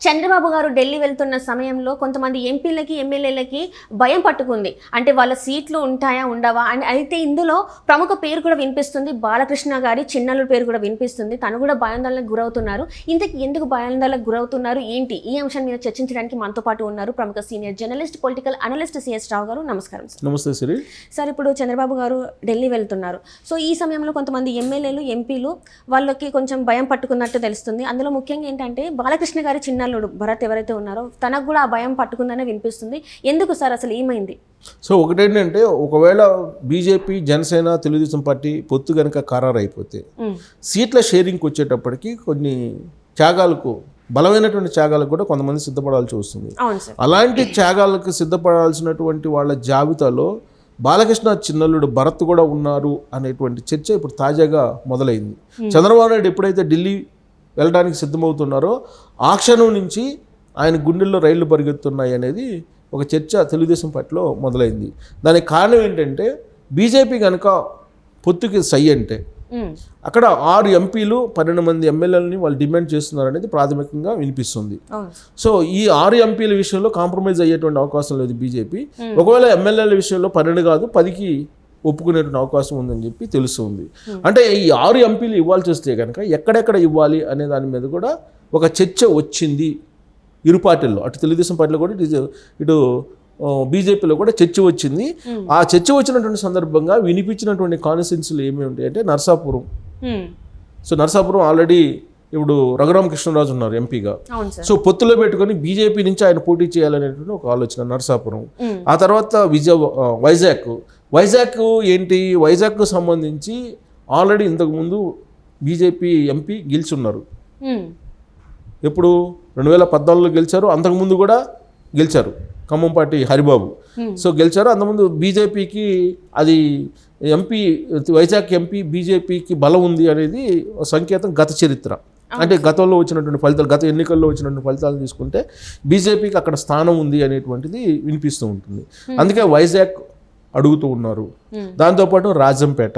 చంద్రబాబు గారు ఢిల్లీ వెళ్తున్న సమయంలో కొంతమంది ఎంపీలకి ఎమ్మెల్యేలకి భయం పట్టుకుంది. అంటే వాళ్ళ సీట్లు ఉంటాయా ఉండవా? అని అయితే ఇందులో ప్రముఖ పేరు కూడా వినిపిస్తుంది. బాలకృష్ణ గారి చిన్నల్లుడి పేరు కూడా వినిపిస్తుంది. తను కూడా భయాందోళనకు గురవుతున్నారు. ఇంతకు ఎందుకు భయాందోళనకు గురవుతున్నారు? ఏంటి? ఈ అంశం మీద చర్చించడానికి మనతో పాటు ఉన్నారు ప్రముఖ senior journalist political analyst CS Rao garu. నమస్కారం సార్. నమస్తే సిరి. సార్ ఇప్పుడు చంద్రబాబు గారు ఢిల్లీ వెళ్తున్నారు. సో ఈ సమయంలో కొంతమంది ఎమ్మెల్యేలు ఎంపీలు వాళ్ళకి కొంచెం భయం పట్టుకున్నట్టు తెలుస్తుంది. అందులో ముఖ్యంగా ఏంటంటే బాలకృష్ణ గారి చిన్నల్లుడు భరత్ ఎవరైతే ఉన్నారో తనకు కూడా ఆ భయం పట్టుకుందనే వినిపిస్తుంది. ఎందుకు సార్ అసలు ఏమైంది? సో ఒకటేంటంటే ఒకవేళ బీజేపీ జనసేన తెలుగుదేశం పార్టీ పొత్తు కనుక ఖరారు అయిపోతే ఉమ్, సీట్ల షేరింగ్కి వచ్చేటప్పటికి కొన్ని త్యాగాలకు బలమైనటువంటి త్యాగాలకు కూడా కొంతమంది సిద్ధపడాల్సి వస్తుంది. అలాంటి త్యాగాలకు సిద్ధపడాల్సినటువంటి వాళ్ళ జాబితాలో బాలకృష్ణ చిన్నల్లుడు భరత్ కూడా ఉన్నారు అనేటువంటి చర్చ ఇప్పుడు తాజాగా మొదలైంది. చంద్రబాబు నాయుడు ఎప్పుడైతే ఢిల్లీ వెళ్ళడానికి సిద్ధమవుతున్నారో ఆ క్షణం నుంచి ఆయన గుండెల్లో రైళ్ళు పరిగెత్తున్నాయి అనేది ఒక చర్చ తెలుగుదేశం పార్టీలో మొదలైంది. దానికి కారణం ఏంటంటే బీజేపీ కనుక పొత్తుకి సై అంటే అక్కడ ఆరు ఎంపీలు పన్నెండు మంది ఎమ్మెల్యేలని వాళ్ళు డిమాండ్ చేస్తున్నారు అనేది ప్రాథమికంగా వినిపిస్తుంది. సో ఈ ఆరు ఎంపీల విషయంలో కాంప్రమైజ్ అయ్యేటువంటి అవకాశం లేదు బీజేపీ. ఒకవేళ ఎమ్మెల్యేల విషయంలో పన్నెండు కాదు పదికి ఒప్పుకునేటువంటి అవకాశం ఉందని చెప్పి తెలుస్తుంది. అంటే ఈ ఆరు ఎంపీలు ఇవ్వాల్సి వస్తే కనుక ఎక్కడెక్కడ ఇవ్వాలి అనే దాని మీద కూడా ఒక చర్చ వచ్చింది ఇరు పార్టీల్లో. అటు తెలుగుదేశం పార్టీలో కూడా ఇటు ఇటు బీజేపీలో కూడా చర్చ వచ్చింది. ఆ చర్చ వచ్చినటువంటి సందర్భంగా వినిపించినటువంటి కాన్స్టిట్యున్సీలు ఏమి ఉంటాయి అంటే నర్సాపురం. సో నర్సాపురం ఆల్రెడీ ఇప్పుడు రఘురామకృష్ణరాజు ఉన్నారు ఎంపీగా. సో పొత్తులో పెట్టుకొని బీజేపీ నుంచి ఆయన పోటీ చేయాలనేటువంటి ఒక ఆలోచన నరసాపురం. ఆ తర్వాత విజయ వైజాగ్. వైజాగ్ ఏంటి? వైజాగ్కు సంబంధించి ఆల్రెడీ ఇంతకుముందు బీజేపీ ఎంపీ గెలిచున్నారు. ఎప్పుడు? రెండు వేల పద్నాలుగులో గెలిచారు. అంతకుముందు కూడా గెలిచారు. ఖమ్మం పార్టీ హరిబాబు. సో గెలిచారు. అంతకుముందు బీజేపీకి అది ఎంపీ వైజాగ్ ఎంపీ బీజేపీకి బలం ఉంది అనేది సంకేతం గత చరిత్ర. అంటే గతంలో వచ్చినటువంటి ఫలితాలు గత ఎన్నికల్లో వచ్చినటువంటి ఫలితాలు తీసుకుంటే బీజేపీకి అక్కడ స్థానం ఉంది అనేటువంటిది వినిపిస్తూ ఉంటుంది. అందుకే వైజాగ్ అడుగుతూ ఉన్నారు. దాంతోపాటు రాజంపేట.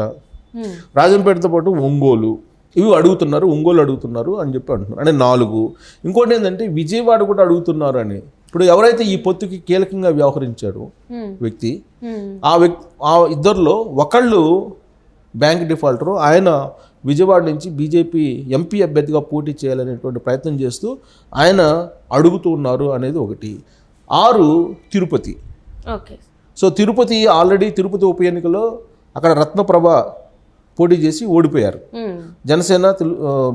రాజంపేటతో పాటు ఒంగోలు. ఇవి అడుగుతున్నారు ఒంగోలు అడుగుతున్నారు అని చెప్పి అంటున్నారు. అంటే నాలుగు. ఇంకోటి ఏంటంటే విజయవాడ కూడా అడుగుతున్నారు అని ఇప్పుడు ఎవరైతే ఈ పొత్తుకి కీలకంగా వ్యవహరించాడో ఉమ్, వ్యక్తి ఆ వ్యక్తి ఆ ఇద్దరిలో ఒకళ్ళు బ్యాంక్ డిఫాల్టరు. ఆయన విజయవాడ నుంచి బీజేపీ ఎంపీ అభ్యర్థిగా పోటీ చేయాలనేటువంటి ప్రయత్నం చేస్తూ ఆయన అడుగుతూ ఉన్నారు అనేది ఒకటి. ఆరు Tirupati. Okay. So Tirupati already Tirupati ఉప ఎన్నికలో అక్కడ రత్నప్రభ పోటీ చేసి ఓడిపోయారు. జనసేన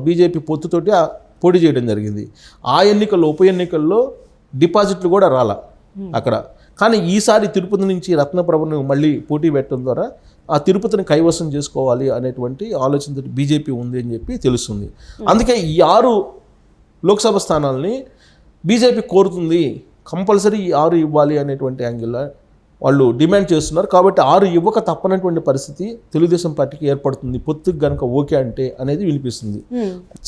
బీజేపీ పొత్తుతోటి ఆ పోటీ చేయడం జరిగింది. ఆ ఎన్నికల్లో ఉప ఎన్నికల్లో డిపాజిట్లు కూడా రాల అక్కడ. కానీ ఈసారి తిరుపతి నుంచి రత్నప్రభను మళ్ళీ పోటీ పెట్టడం ద్వారా ఆ తిరుపతిని కైవసం చేసుకోవాలి అనేటువంటి ఆలోచనతో బీజేపీ ఉంది అని చెప్పి తెలుస్తుంది. అందుకే ఈ ఆరు లోక్సభ స్థానాలని బీజేపీ కోరుతుంది. కంపల్సరీ ఈ ఆరు ఇవ్వాలి అనేటువంటి యాంగిల్లో వాళ్ళు డిమాండ్ చేస్తున్నారు. కాబట్టి ఆరు ఇవ్వక తప్పనటువంటి పరిస్థితి తెలుగుదేశం పార్టీకి ఏర్పడుతుంది. పొత్తుకు కనుక ఓకే అంటే అనేది వినిపిస్తుంది.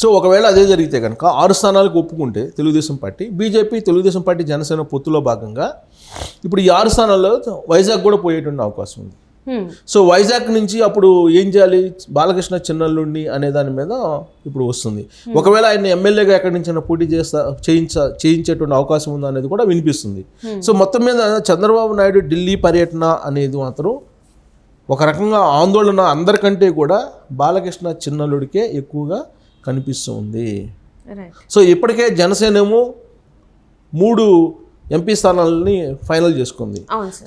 సో ఒకవేళ అదే జరిగితే కనుక ఆరు స్థానాలకు ఒప్పుకుంటే Telugu Desam party BJP Telugu Desam party Janasena పొత్తులో భాగంగా ఇప్పుడు ఈ ఆరు స్థానాల్లో వైజాగ్ కూడా పోయేటువంటి అవకాశం ఉంది. సో వైజాగ్ నుంచి అప్పుడు ఏం చేయాలి? బాలకృష్ణ చిన్నల్లుండి అనే దాని మీద ఇప్పుడు వస్తుంది. ఒకవేళ ఆయన ఎమ్మెల్యేగా ఎక్కడి నుంచైనా పోటీ చేస్తా చేయించ చేయించేటువంటి అవకాశం ఉందా అనేది కూడా వినిపిస్తుంది. సో మొత్తం మీద చంద్రబాబు నాయుడు ఢిల్లీ పర్యటన అనేది మాత్రం ఒక రకంగా ఆందోళన అందరికంటే కూడా బాలకృష్ణ చిన్నల్లుడికే ఎక్కువగా కనిపిస్తుంది. సో ఇప్పటికే జనసేన ఏమో మూడు ఎంపీ స్థానాలని ఫైనల్ చేసుకుంది.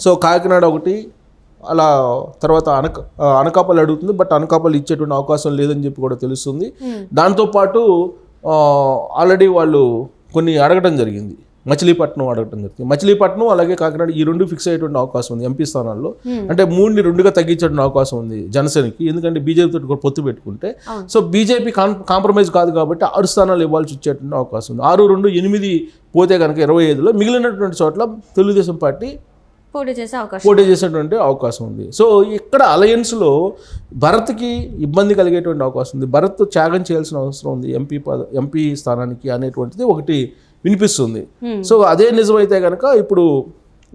సో కాకినాడ ఒకటి అలా తర్వాత అనక అనకాపల్లి అడుగుతుంది బట్ అనకాపల్లి ఇచ్చేటువంటి అవకాశం లేదని చెప్పి కూడా తెలుస్తుంది. ఉమ్, దాంతోపాటు ఆల్రెడీ వాళ్ళు కొన్ని అడగడం జరిగింది. మచిలీపట్నం అడగడం జరిగింది. మచిలీపట్నం అలాగే కాకినాడ ఈ రెండు ఫిక్స్ అయ్యేటువంటి అవకాశం ఉంది ఎంపీ స్థానాల్లో. అంటే మూడుని రెండుగా తగ్గించేటువంటి అవకాశం ఉంది జనసేనకి. ఎందుకంటే బీజేపీ తోటి కూడా పొత్తు పెట్టుకుంటే. సో బీజేపీ కాంప్రమైజ్ కాదు కాబట్టి ఆరు స్థానాలు ఇవ్వాల్సి వచ్చేటువంటి అవకాశం ఉంది. ఆరు రెండు ఎనిమిది పోతే కనుక ఇరవై ఐదులో మిగిలినటువంటి చోట్ల తెలుగుదేశం పార్టీ పోటీ చేసే అవకాశం పోటీ చేసేటువంటి అవకాశం ఉంది. సో ఇక్కడ అలయన్స్లో భరత్కి ఇబ్బంది కలిగేటువంటి అవకాశం ఉంది. భరత్ త్యాగం చేయాల్సిన అవసరం ఉంది. ఎంపీ పద ఎంపీ స్థానానికి అనేటువంటిది ఒకటి వినిపిస్తుంది. సో అదే నిజమైతే కనుక ఇప్పుడు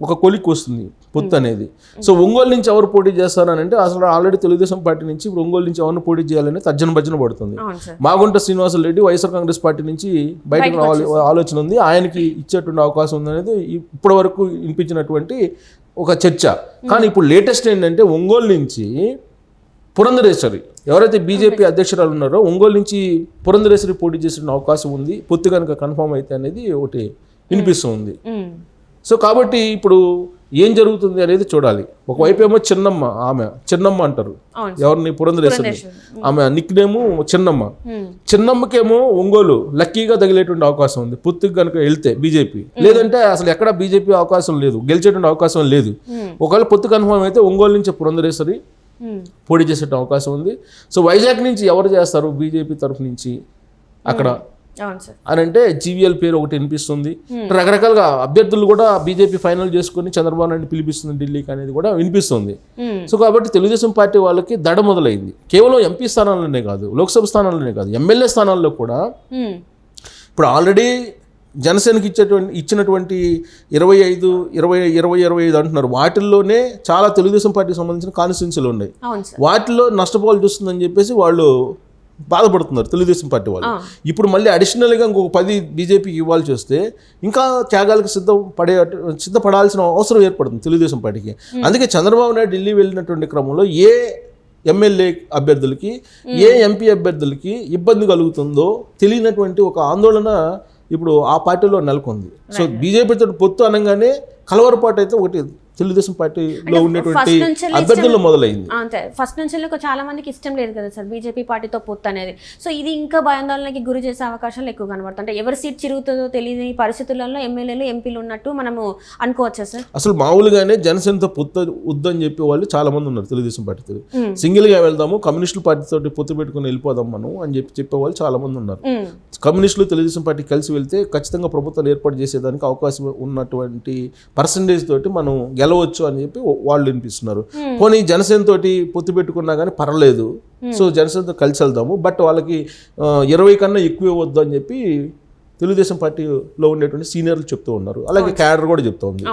ఒక కొలిక్ వస్తుంది. పొత్తు అనేది. సో ఒంగోలు నుంచి ఎవరు పోటీ చేస్తారు అని అంటే అసలు ఆల్రెడీ తెలుగుదేశం పార్టీ నుంచి ఇప్పుడు ఒంగోలు నుంచి ఎవరిని పోటీ చేయాలని తర్జన భర్జన పడుతుంది. Magunta Srinivasa Reddy YSR Congress party నుంచి బయటకు రావాలి ఆలోచన ఉంది. ఆయనకి ఇచ్చేటువంటి అవకాశం ఉంది అనేది ఇప్పటి వరకు వినిపించినటువంటి ఒక చర్చ. కానీ ఇప్పుడు లేటెస్ట్ ఏంటంటే ఒంగోలు నుంచి పురంధరేశ్వరి ఎవరైతే బీజేపీ అధ్యక్షురాలు ఉన్నారో ఒంగోలు నుంచి పురంధరేశ్వరి పోటీ చేసే అవకాశం ఉంది. పొత్తు కనుక కన్ఫర్మ్ అయితే అనేది ఒకటి వినిపిస్తుంది. సో కాబట్టి ఇప్పుడు ఏం జరుగుతుంది అనేది చూడాలి. ఒకవైపు ఏమో చిన్నమ్మ ఆమె చిన్నమ్మ అంటారు. ఎవరిని? పురంధరేశ్వరి ఆమె నిక్ నేము చిన్నమ్మ. చిన్నమ్మకేమో ఒంగోలు లక్కీగా తగిలేటువంటి అవకాశం ఉంది. పుత్తుకు కనుక వెళ్తే బీజేపీ. లేదంటే అసలు ఎక్కడ బీజేపీ అవకాశం లేదు. గెలిచేటువంటి అవకాశం లేదు. ఒకవేళ పొత్తు కన్ఫర్మ్ అయితే ఒంగోలు నుంచి పురంధరేశ్వరి. పోటీ చేసే అవకాశం ఉంది. సో వైజాగ్ నుంచి ఎవరు చేస్తారు? బీజేపీ తరఫు నుంచి అక్కడ అని అంటే జీవీఎల్ పేరు ఒకటి వినిపిస్తుంది. రకరకాలుగా అభ్యర్థులు కూడా బీజేపీ ఫైనల్ చేసుకొని చంద్రబాబు నాయుడు పిలిపిస్తుంది ఢిల్లీకి అనేది కూడా వినిపిస్తుంది. సో కాబట్టి తెలుగుదేశం పార్టీ వాళ్ళకి దడ మొదలైంది. కేవలం ఎంపీ స్థానాల్లోనే కాదు లోక్సభ స్థానాల్లోనే కాదు ఎమ్మెల్యే స్థానాల్లో కూడా. ఇప్పుడు ఆల్రెడీ జనసేనకి ఇచ్చేటువంటి ఇచ్చినటువంటి ఇరవై ఐదు ఇరవై ఇరవై ఇరవై ఐదు అంటున్నారు. వాటిల్లోనే చాలా తెలుగుదేశం పార్టీకి సంబంధించిన కాన్స్టిట్యున్సీలు ఉన్నాయి. అవును సార్. వాటిలో నష్టపోవాల్సి వస్తుందని చెప్పేసి వాళ్ళు బాధపడుతున్నారు తెలుగుదేశం పార్టీ వాళ్ళు. ఇప్పుడు మళ్ళీ అడిషనల్గా ఇంకొక పది బీజేపీకి ఇవ్వాల్సి వస్తే ఇంకా త్యాగాలకు సిద్ధం పడే సిద్ధపడాల్సిన అవసరం ఏర్పడుతుంది తెలుగుదేశం పార్టీకి. అందుకే చంద్రబాబు నాయుడు ఢిల్లీ వెళ్ళినటువంటి క్రమంలో ఏ ఎమ్మెల్యే అభ్యర్థులకి ఏ ఎంపీ అభ్యర్థులకి ఇబ్బంది కలుగుతుందో తెలియనటువంటి ఒక ఆందోళన ఇప్పుడు ఆ పార్టీలో నెలకొంది. సో బీజేపీతో పొత్తు అనగానే కలవరపాటు అయితే ఒకటి తెలుగుదేశం పార్టీలో ఉన్నటువంటి అభ్యర్థుల్లో మొదలైంది. అంతే. ఫస్ట్ నుంచి చాలా మందికి ఇష్టం లేదు కదా సార్ బీజేపీ పార్టీతో పొత్తు అనేది. సో ఇది ఇంకా భయాందోళనకి గురి చేసే అవకాశాలు ఎక్కువ కనబడుతుంది అంటే ఎవరి సీట్ చిరుగుతుందో తెలియని పరిస్థితులలో ఎమ్మెల్యేలు ఎంపీలు ఉన్నట్టు మనము అనుకోవచ్చా సార్? అసలు మామూలుగానే జనసేనతో పొత్తు వద్దని చెప్పే వాళ్ళు చాలా మంది ఉన్నారు తెలుగుదేశం పార్టీతో. సింగిల్గా వెళ్దాము కమ్యూనిస్టుల పార్టీతో పొత్తు పెట్టుకుని వెళ్ళిపోదాం మనం అని చెప్పి చెప్పేవాళ్ళు చాలా మంది ఉన్నారు. కమ్యూనిస్టులు తెలుగుదేశం పార్టీ కలిసి వెళ్తే ఖచ్చితంగా ప్రభుత్వాలు ఏర్పాటు చేసేదానికి అవకాశం ఉన్నటువంటి పర్సంటేజ్ తోటి మనం గెలవచ్చు అని చెప్పి వాళ్ళు వినిపిస్తున్నారు. పోనీ జనసేన తోటి పొత్తు పెట్టుకున్నా కానీ పర్లేదు సో జనసేనతో కలిసి వెళ్దాము. బట్ వాళ్ళకి ఇరవై కన్నా ఎక్కువ వద్దు అని చెప్పి తెలుగుదేశం పార్టీలో ఉండేటువంటి సీనియర్లు చెప్తూ ఉన్నారు. అలాగే క్యాడర్ కూడా చెప్తూ ఉంది.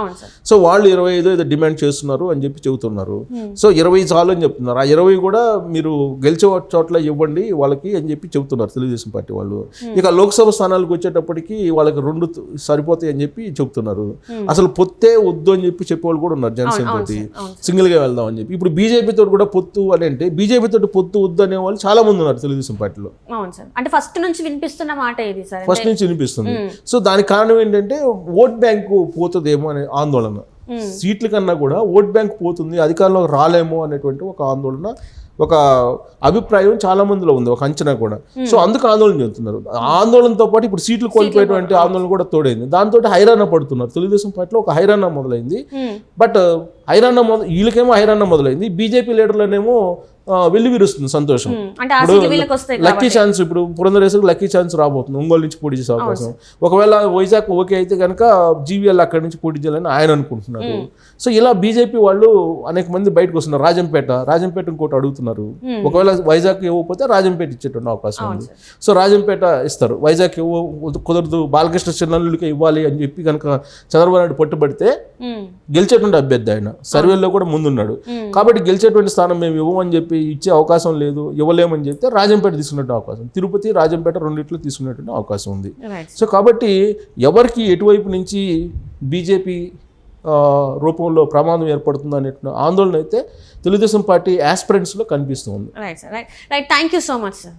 సో వాళ్ళు ఇరవై ఐదు ఏదో డిమాండ్ చేస్తున్నారు అని చెప్పి చెబుతున్నారు. సో ఇరవై చాలు అని చెప్తున్నారు. ఆ ఇరవై కూడా మీరు గెలిచే చోట్ల ఇవ్వండి వాళ్ళకి అని చెప్పి చెబుతున్నారు తెలుగుదేశం పార్టీ వాళ్ళు. ఇక లోక్సభ స్థానాలకు వచ్చేటప్పటికి వాళ్ళకి రెండు సరిపోతాయి అని చెప్పి చెబుతున్నారు. అసలు పొత్తే వద్దు అని చెప్పి చెప్పేవాళ్ళు కూడా ఉన్నారు జనసేన తోటి. అవును సింగిల్గా వెళ్దాం అని చెప్పి. ఇప్పుడు బీజేపీ తోటి కూడా పొత్తు అని అంటే బీజేపీ తోటి పొత్తు వద్దు అనే వాళ్ళు చాలా మంది ఉన్నారు తెలుగుదేశం పార్టీలో. అంటే ఫస్ట్ నుంచి వినిపిస్తున్న మాట ఇది ఫస్ట్ నుంచి వినిపిస్తుంది. సో దానికి కారణం ఏంటంటే ఓట్ బ్యాంకు పోతుందేమో అనే ఆందోళన. సీట్ల కన్నా కూడా ఓట్ బ్యాంక్ పోతుంది అధికారంలోకి రాలేమో అనేటువంటి ఒక ఆందోళన ఒక అభిప్రాయం చాలా మందిలో ఉంది ఒక అంచనా కూడా. సో అందుకు ఆందోళన చెందుతున్నారు. ఆందోళనతో పాటు ఇప్పుడు సీట్లు కోల్పోయేటువంటి ఆందోళన కూడా తోడైంది. దాంతో హైరాణ పడుతున్నారు. తెలుగుదేశం పార్టీలో ఒక హైరాణ మొదలైంది. బట్ హైరాణ మొద వీళ్ళకేమో హైరాణ మొదలైంది. బీజేపీ లీడర్లనేమో ఆ, వెళ్ళి విరుస్తుంది సంతోషం. లక్కీ ఛాన్స్ ఇప్పుడు పురంధరేశ్వరికి లక్కీ ఛాన్స్ రాబోతుంది. ఒంగోలు నుంచి పోటీ చేసే అవకాశం. ఒకవేళ వైజాగ్ ఓకే అయితే కనుక జీవీఎల్ అక్కడి నుంచి పోటీ చేయాలని ఆయన అనుకుంటున్నారు. సో ఇలా బీజేపీ వాళ్ళు అనేక మంది బయటకు వస్తున్నారు. రాజంపేట రాజంపేట ఇంకోటి అడుగుతున్నారు. ఒకవేళ వైజాగ్ ఇవ్వకపోతే రాజంపేట ఇచ్చేటువంటి అవకాశం ఉంది. సో రాజంపేట ఇస్తారు. వైజాగ్ ఇవ్వ కుదరదు. బాలకృష్ణ చిన్నల్లుడికి ఇవ్వాలి అని చెప్పి కనుక చంద్రబాబు నాయుడు పట్టుబడితే. గెలిచేటువంటి అభ్యర్థి ఆయన. సర్వేలో కూడా ముందున్నాడు. కాబట్టి గెలిచేటువంటి స్థానం మేము ఇవ్వమని చెప్పి ఇచ్చే అవకాశం లేదు ఇవ్వలేమని చెప్తే రాజంపేట తీసుకున్నట్టు అవకాశం. తిరుపతి రాజంపేట రెండిట్లో తీసుకునేటువంటి అవకాశం ఉంది. సో కాబట్టి ఎవరికి ఎటువైపు నుంచి బీజేపీ రూపంలో ప్రమాదం ఏర్పడుతుంది అనే ఆందోళన అయితే తెలుగుదేశం పార్టీ ఆస్పిరెంట్స్లో కనిపిస్తుంది right sir right right thank you so much sir